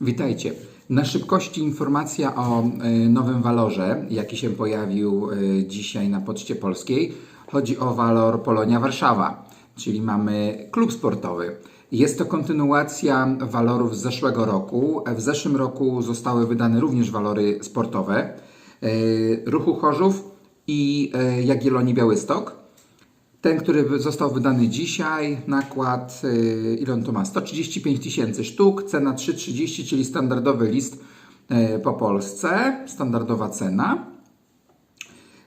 Witajcie. Na szybkości informacja o y, nowym walorze, jaki się pojawił y, dzisiaj na Poczcie Polskiej. Chodzi o walor Polonia Warszawa, czyli mamy klub sportowy. Jest to kontynuacja walorów z zeszłego roku. W zeszłym roku zostały wydane również walory sportowe y, Ruchu Chorzów i Jagiellonii Białystok. Ten, który został wydany dzisiaj, nakład, yy, ile on to ma? 135 tysięcy sztuk, cena 3,30, czyli standardowy list yy, po Polsce, standardowa cena.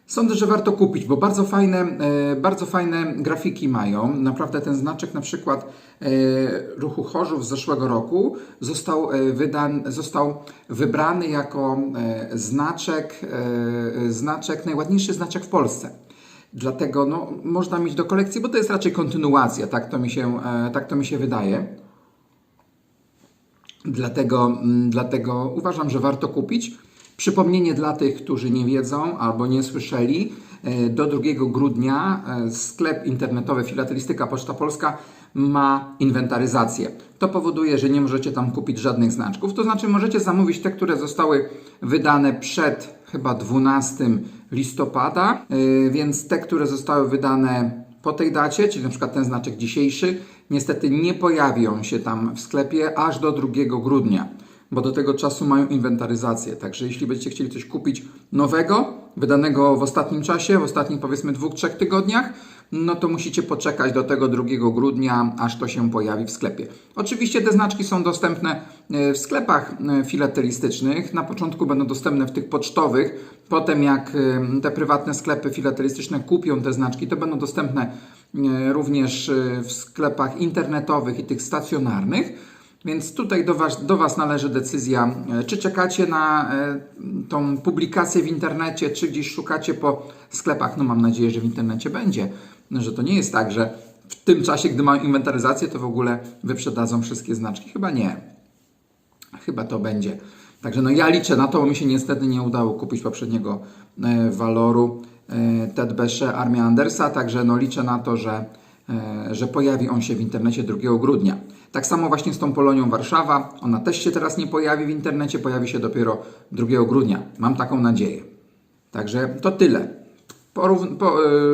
Sądzę, że warto kupić, bo bardzo fajne, e, bardzo fajne grafiki mają. Naprawdę ten znaczek na przykład e, ruchu Chorzów z zeszłego roku został, e, został wybrany jako e, znaczek, e, znaczek, najładniejszy znaczek w Polsce. Dlatego no, można mieć do kolekcji, bo to jest raczej kontynuacja, tak to mi się, e, tak to mi się wydaje. Dlatego, mm, dlatego uważam, że warto kupić. Przypomnienie dla tych, którzy nie wiedzą albo nie słyszeli, e, do 2 grudnia e, sklep internetowy Filatelistyka Poczta Polska ma inwentaryzację. To powoduje, że nie możecie tam kupić żadnych znaczków. To znaczy, możecie zamówić te, które zostały wydane przed chyba 12 listopada, e, więc te, które zostały wydane po tej dacie, czyli na przykład ten znaczek dzisiejszy, niestety nie pojawią się tam w sklepie aż do 2 grudnia, bo do tego czasu mają inwentaryzację. Także jeśli będziecie chcieli coś kupić nowego, wydanego w ostatnim czasie, w ostatnich powiedzmy dwóch, trzech tygodniach, no to musicie poczekać do tego 2 grudnia, aż to się pojawi w sklepie. Oczywiście te znaczki są dostępne e, w sklepach e, filatelistycznych. Na początku będą dostępne w tych pocztowych. Potem jak e, te prywatne sklepy filatelistyczne kupią te znaczki, to będą dostępne również w sklepach internetowych i tych stacjonarnych. Więc tutaj do was, do was należy decyzja, e, czy czekacie na e, tą publikację w internecie, czy gdzieś szukacie po sklepach. No mam nadzieję, że w internecie będzie, no, że to nie jest tak, że w tym czasie, gdy mają inwentaryzację, to w ogóle wyprzedadzą wszystkie znaczki. Chyba nie. Chyba to będzie. Także no ja liczę na to, bo mi się niestety nie udało kupić poprzedniego e, waloru Besze Armia Andersa, także no liczę na to, że, że pojawi on się w internecie 2 grudnia. Tak samo właśnie z tą Polonią Warszawa, ona też się teraz nie pojawi w internecie, pojawi się dopiero 2 grudnia. Mam taką nadzieję. Także to tyle. Po,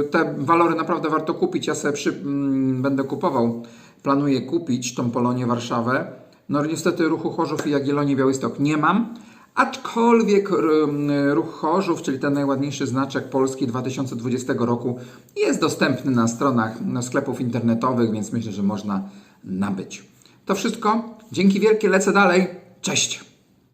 y, te walory naprawdę warto kupić. Ja sobie przy, mm, będę kupował. Planuję kupić tą Polonię Warszawę. No niestety ruchu Chorzów i Jagiellonii Białystok nie mam. Aczkolwiek r- ruch Chorzów, czyli ten najładniejszy znaczek Polski 2020 roku, jest dostępny na stronach sklepów internetowych, więc myślę, że można nabyć. To wszystko. Dzięki wielkie, lecę dalej. Cześć!